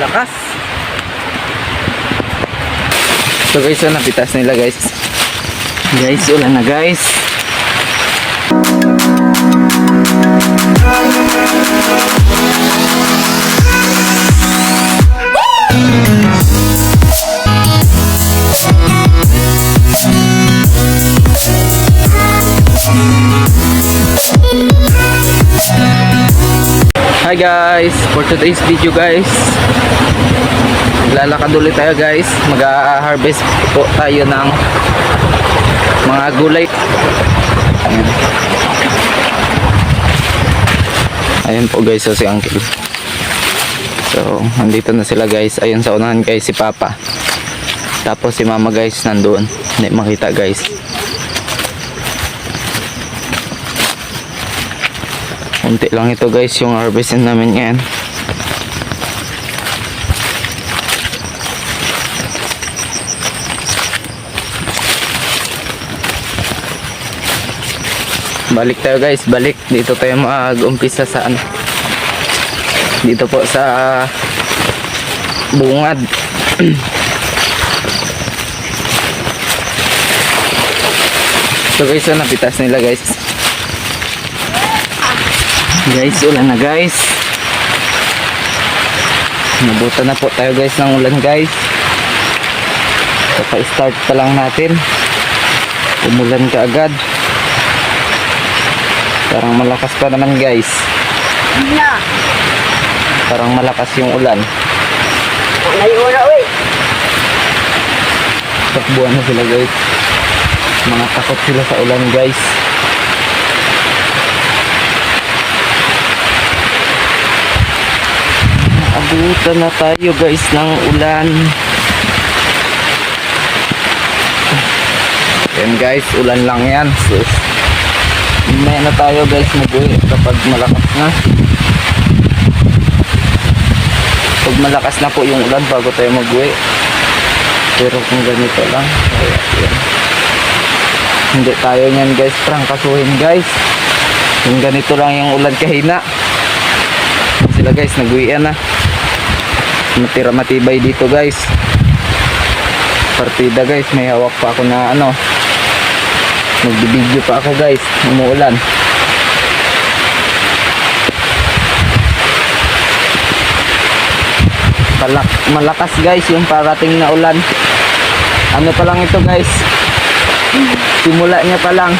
Lakas. So guys, so napitas nila guys. Guys, ulan na guys. Hi guys, for today's video guys Lalakad ulit tayo guys. Mag-harvest po tayo ng mga gulay. Ayan. Ayan po guys, so si Uncle. So, nandito na sila guys. Ayun sa unahan guys, si Papa. Tapos si Mama guys, nandoon. Hindi makita guys Unti lang ito guys yung harvestin namin ngayon. Balik tayo guys, balik. Dito tayo mag-umpisa sa ano. Dito po sa bungad. so guys, so napitas nila guys. Guys, ulan na guys. Nabuta na po tayo guys ng ulan guys. Kapa-start pa lang natin. Umulan ka agad. Parang malakas pa naman guys. Parang malakas yung ulan. Takbuhan na sila guys. Mga takot sila sa ulan guys. Abutan na tayo guys ng ulan. Yan guys, ulan lang yan. So, may na tayo guys mag-uwi kapag malakas na. Pag malakas na po yung ulan bago tayo mag-uwi. Pero kung ganito lang, kaya. Hindi tayo niyan guys, prangkasuhin guys. Kung ganito lang yung ulan kahina. Sila guys, nag-uwian na. Matira matibay dito guys. Partida guys, may hawak pa ako na ano. Nagbibideo pa ako guys, umuulan. Palak malakas guys yung parating na ulan. Ano pa lang ito guys? Simula niya pa lang.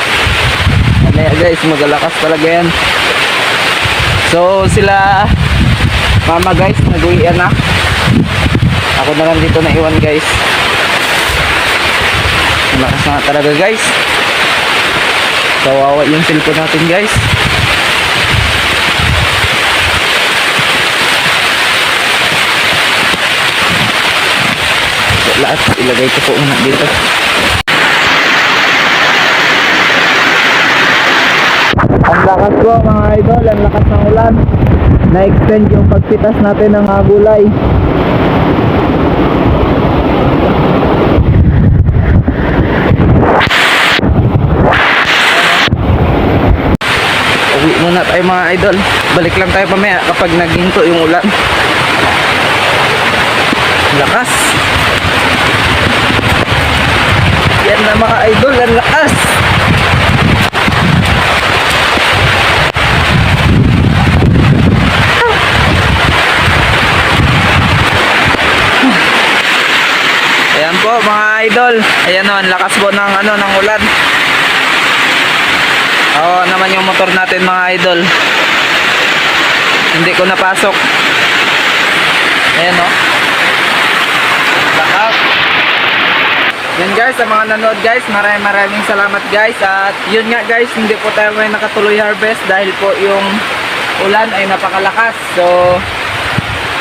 Ano guys, magalakas talaga yan. So sila mama guys, nag-uwian na. Ako na lang dito na iwan guys. Malakas na talaga guys. Kawawa yung cellphone natin guys. So, lahat ilagay ko po muna dito. Ang lakas po mga idol, ang lakas ng ulan. Na-extend yung pagpitas natin ng gulay. Uwi muna tayo mga idol. Balik lang tayo pamaya kapag naghinto yung ulan. Lakas. Yan na mga idol, ang lakas. Po mga idol. Ayan o, ang lakas po ng ano ng ulan. Oo naman yung motor natin mga idol. Hindi ko napasok. Ayan o. Lakas. Yan guys, sa mga nanood guys, maraming maraming salamat guys. At yun nga guys, hindi po tayo may nakatuloy harvest dahil po yung ulan ay napakalakas. So,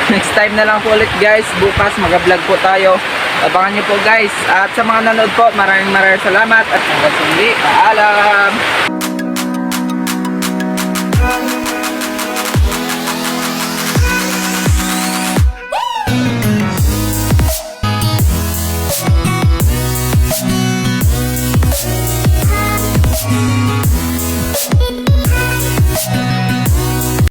next time na lang po ulit guys. Bukas mag-vlog po tayo. Abangan nyo po guys. At sa mga nanood po, maraming maraming salamat. At hanggang sa muli, paalam!